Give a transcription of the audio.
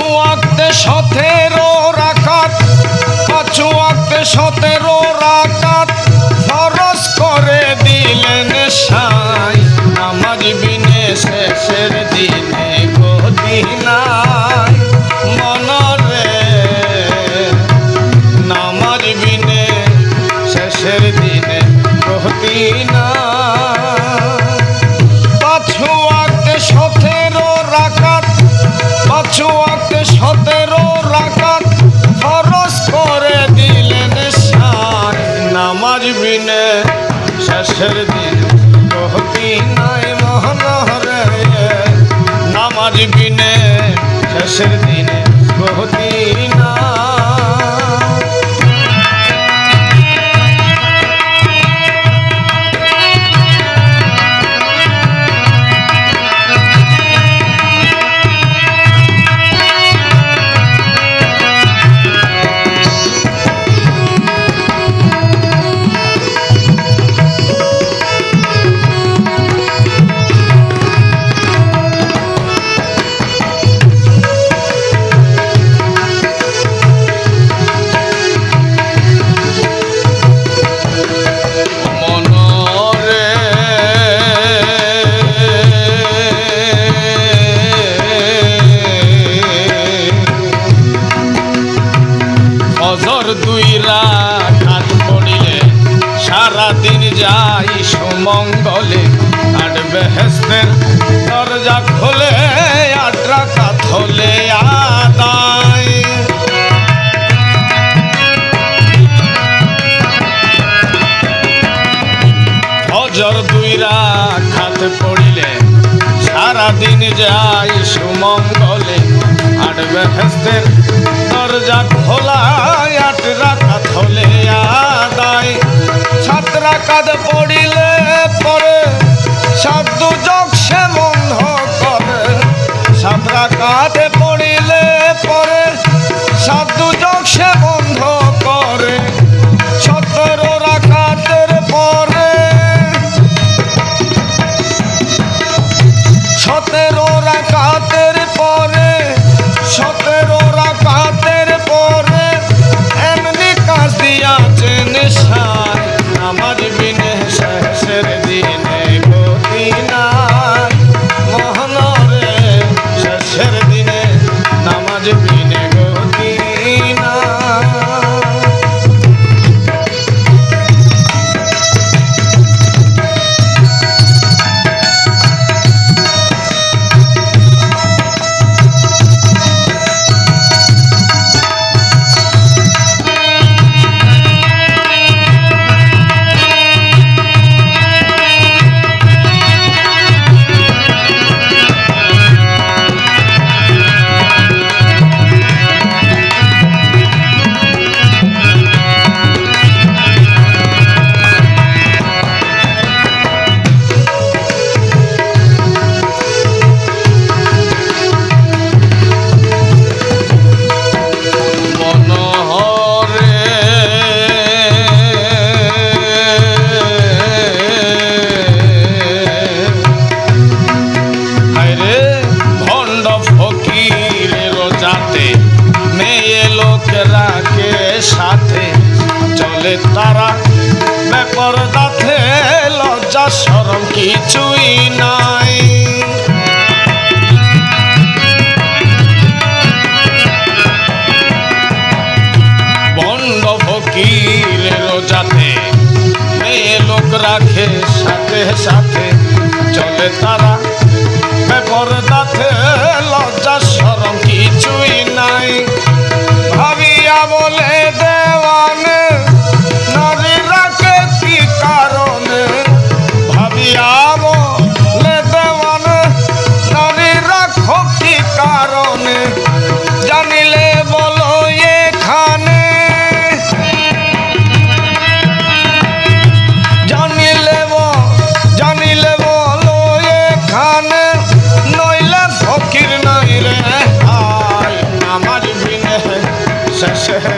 মুয়াদ্দে সাথে দুই রাখাত পড়িলে, সারাদিন যাই সুমঙ্গলে। আর বেহেস্তের দরজা খোলা আট রাখাত হলে আদায়। সাত রাখাত পড়িলে পরে, সাত দুজক সে বন্ধ করে। সাত রাখাত পড়িলে পরে, সাত দুজক সে বন্ধ করে। সতেরো বলে তারা, ব্যাপার দাথে লজ্জা সরম কিছুই নাই। বন্ড ফকির এলো মেয়ে লোক রাখে সাথে সাথে, চলে তারা Yeah.